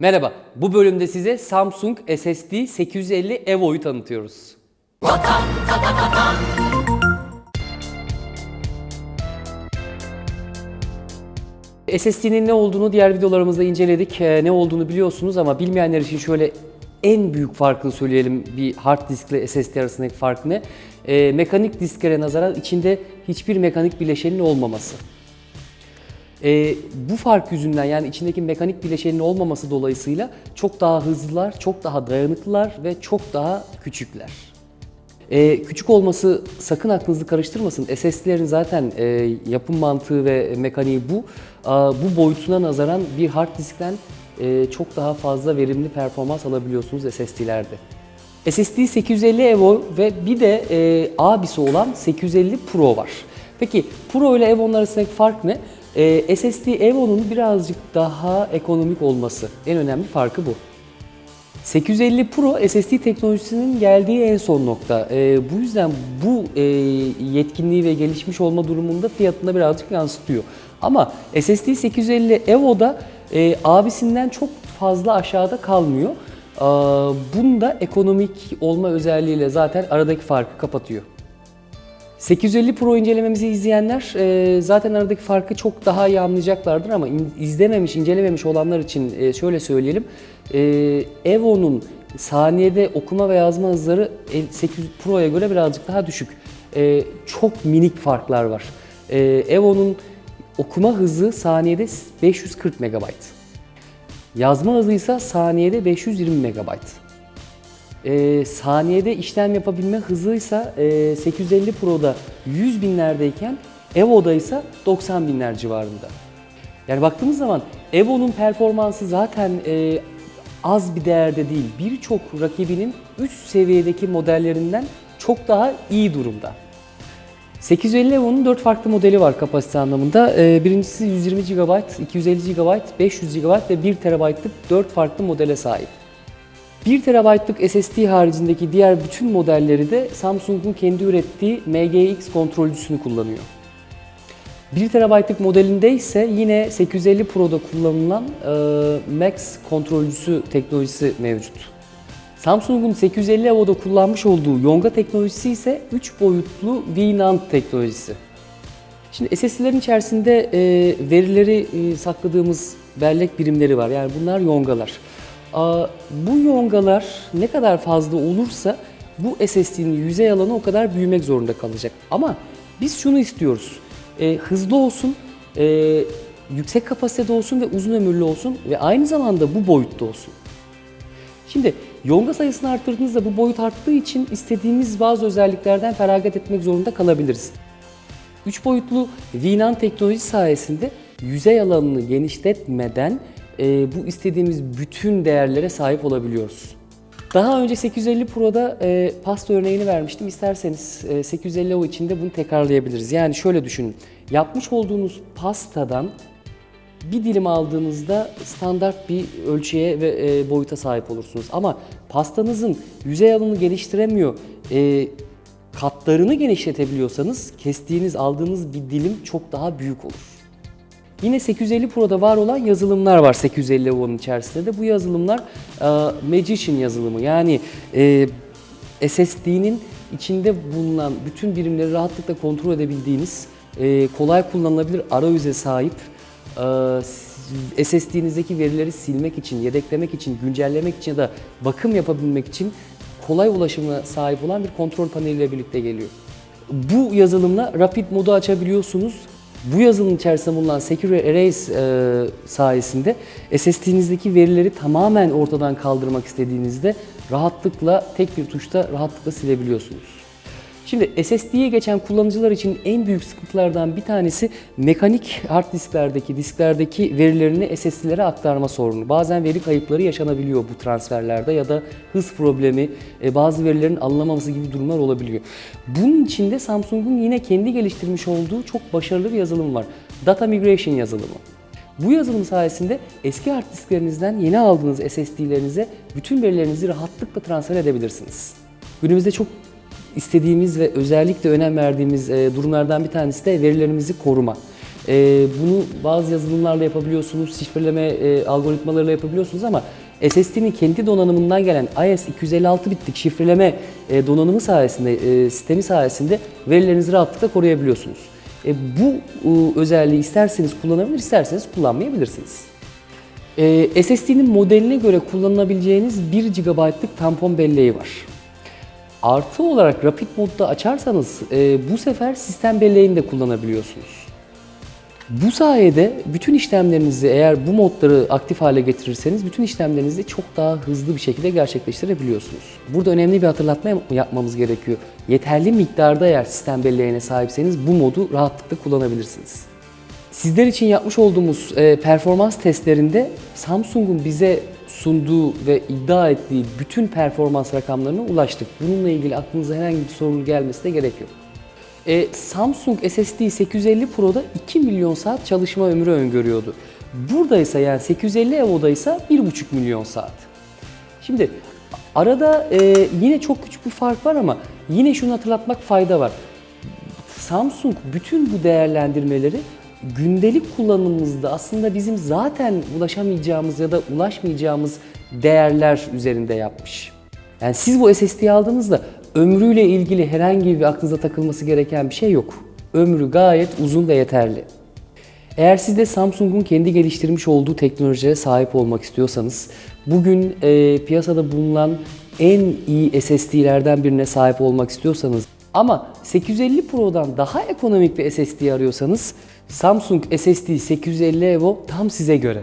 Merhaba, bu bölümde size Samsung SSD 850 EVO'yu tanıtıyoruz. SSD'nin ne olduğunu diğer videolarımızda inceledik. Ee, Ne olduğunu biliyorsunuz ama bilmeyenler için şöyle en büyük farkını söyleyelim bir hard disk ile SSD arasındaki fark ne? Ee, mekanik disklere nazaran içinde hiçbir mekanik bileşenin olmaması. Ee, bu fark yüzünden yani içindeki mekanik bileşenin olmaması dolayısıyla çok daha hızlılar, çok daha dayanıklılar ve çok daha küçükler. Ee, küçük olması sakın aklınızı karıştırmasın. SSD'lerin zaten e, yapım mantığı ve mekaniği bu. Aa, bu boyutuna nazaran bir hard diskten e, çok daha fazla verimli performans alabiliyorsunuz SSD'lerde. SSD 850 Evo ve bir de e, abisi olan 850 Pro var. Peki Pro ile Evo'nun arasındaki fark ne? E, SSD Evo'nun birazcık daha ekonomik olması. En önemli farkı bu. 850 Pro SSD teknolojisinin geldiği en son nokta. Ee, bu yüzden bu e, yetkinliği ve gelişmiş olma durumunda fiyatında birazcık yansıtıyor. Ama SSD 850 Evo'da e, abisinden çok fazla aşağıda kalmıyor. Aa, bunda ekonomik olma özelliğiyle zaten aradaki farkı kapatıyor. 850 Pro incelememizi izleyenler e, zaten aradaki farkı çok daha iyi anlayacaklardır ama izlememiş, incelememiş olanlar için e, şöyle söyleyelim. E, Evo'nun saniyede okuma ve yazma hızları el- 800 Pro'ya göre birazcık daha düşük. Çok minik farklar var. Evo'nun okuma hızı saniyede 540 MB. Yazma hızı ise saniyede 520 MB. E, saniyede işlem yapabilme hızıysa e, 850 Pro'da 100 binlerdeyken Evo'da ise 90 binler civarında. Yani baktığımız zaman Evo'nun performansı zaten e, az bir değerde değil. Birçok rakibinin üst seviyedeki modellerinden çok daha iyi durumda. 850 Evo'nun 4 farklı modeli var kapasite anlamında. Ee, Birincisi 120 GB, 250 GB, 500 GB ve 1 TB'lık 4 farklı modele sahip. 1 TB'lık SSD haricindeki diğer bütün modelleri de Samsung'un kendi ürettiği MGX kontrolcüsünü kullanıyor. 1 TB'lık modelinde ise yine 850 Pro'da kullanılan e, Max kontrolcüsü teknolojisi mevcut. Samsung'un 850 Evo'da kullanmış olduğu Yonga teknolojisi ise 3 boyutlu VNAND teknolojisi. Şimdi SSD'lerin içerisinde e, verileri e, sakladığımız bellek birimleri var. Yani bunlar yongalar. Bu yongalar ne kadar fazla olursa bu SSD'nin yüzey alanı o kadar büyümek zorunda kalacak. Ama biz şunu istiyoruz. E, hızlı olsun, e, yüksek kapasitede olsun ve uzun ömürlü olsun ve aynı zamanda bu boyutta olsun. Şimdi yonga sayısını arttırdığınızda bu boyut arttığı için istediğimiz bazı özelliklerden feragat etmek zorunda kalabiliriz. 3 boyutlu VNAND teknolojisi sayesinde yüzey alanını genişletmeden e, bu istediğimiz bütün değerlere sahip olabiliyoruz. Daha önce 850 Pro'da e, pasta örneğini vermiştim. İsterseniz e, 850 O için de bunu tekrarlayabiliriz. Yani şöyle düşünün. Yapmış olduğunuz pastadan bir dilim aldığınızda standart bir ölçüye ve e, boyuta sahip olursunuz. Ama pastanızın yüzey alanını geliştiremiyor, e, katlarını genişletebiliyorsanız kestiğiniz, aldığınız bir dilim çok daha büyük olur. Yine 850 Pro'da var olan yazılımlar var 850 O'nun içerisinde de. Bu yazılımlar e, Magician yazılımı. Yani e, SSD'nin içinde bulunan bütün birimleri rahatlıkla kontrol edebildiğiniz, e, kolay kullanılabilir arayüze sahip, SSD'nizdeki verileri silmek için, yedeklemek için, güncellemek için ya da bakım yapabilmek için kolay ulaşıma sahip olan bir kontrol paneliyle birlikte geliyor. Bu yazılımla Rapid modu açabiliyorsunuz. Bu yazılım içerisinde bulunan Secure Erase e, sayesinde SSD'nizdeki verileri tamamen ortadan kaldırmak istediğinizde rahatlıkla tek bir tuşta rahatlıkla silebiliyorsunuz. Şimdi SSD'ye geçen kullanıcılar için en büyük sıkıntılardan bir tanesi mekanik hard disklerdeki, disklerdeki verilerini SSD'lere aktarma sorunu. Bazen veri kayıpları yaşanabiliyor bu transferlerde ya da hız problemi, e, bazı verilerin alınamaması gibi durumlar olabiliyor. Bunun için de Samsung'un yine kendi geliştirmiş olduğu çok başarılı bir yazılım var. Data Migration yazılımı. Bu yazılım sayesinde eski hard disklerinizden yeni aldığınız SSD'lerinize bütün verilerinizi rahatlıkla transfer edebilirsiniz. Günümüzde çok istediğimiz ve özellikle önem verdiğimiz e, durumlardan bir tanesi de verilerimizi koruma. E, bunu bazı yazılımlarla yapabiliyorsunuz, şifreleme e, algoritmalarıyla yapabiliyorsunuz ama SSD'nin kendi donanımından gelen IS-256 bitlik şifreleme donanımı sayesinde, sistemi sayesinde verilerinizi rahatlıkla koruyabiliyorsunuz. Bu özelliği isterseniz kullanabilir, isterseniz kullanmayabilirsiniz. SSD'nin modeline göre kullanılabileceğiniz 1 GB'lık tampon belleği var. Artı olarak Rapid modda açarsanız e, bu sefer sistem belleğini de kullanabiliyorsunuz. Bu sayede bütün işlemlerinizi eğer bu modları aktif hale getirirseniz bütün işlemlerinizi çok daha hızlı bir şekilde gerçekleştirebiliyorsunuz. Burada önemli bir hatırlatma yap- yapmamız gerekiyor. Yeterli miktarda eğer sistem belleğine sahipseniz bu modu rahatlıkla kullanabilirsiniz. Sizler için yapmış olduğumuz e, performans testlerinde Samsung'un bize sunduğu ve iddia ettiği bütün performans rakamlarına ulaştık. Bununla ilgili aklınıza herhangi bir sorun gelmesine gerek yok. E, Samsung SSD 850 Pro'da 2 milyon saat çalışma ömrü öngörüyordu. Burada ise yani 850 Evo'da ise 1,5 milyon saat. Şimdi arada e, yine çok küçük bir fark var ama yine şunu hatırlatmak fayda var. Samsung bütün bu değerlendirmeleri gündelik kullanımımızda aslında bizim zaten ulaşamayacağımız ya da ulaşmayacağımız değerler üzerinde yapmış. Yani siz bu SSD'yi aldığınızda ömrüyle ilgili herhangi bir aklınıza takılması gereken bir şey yok. Ömrü gayet uzun ve yeterli. Eğer siz de Samsung'un kendi geliştirmiş olduğu teknolojilere sahip olmak istiyorsanız, bugün e, piyasada bulunan en iyi SSD'lerden birine sahip olmak istiyorsanız ama 850 Pro'dan daha ekonomik bir SSD arıyorsanız Samsung SSD 850 Evo tam size göre.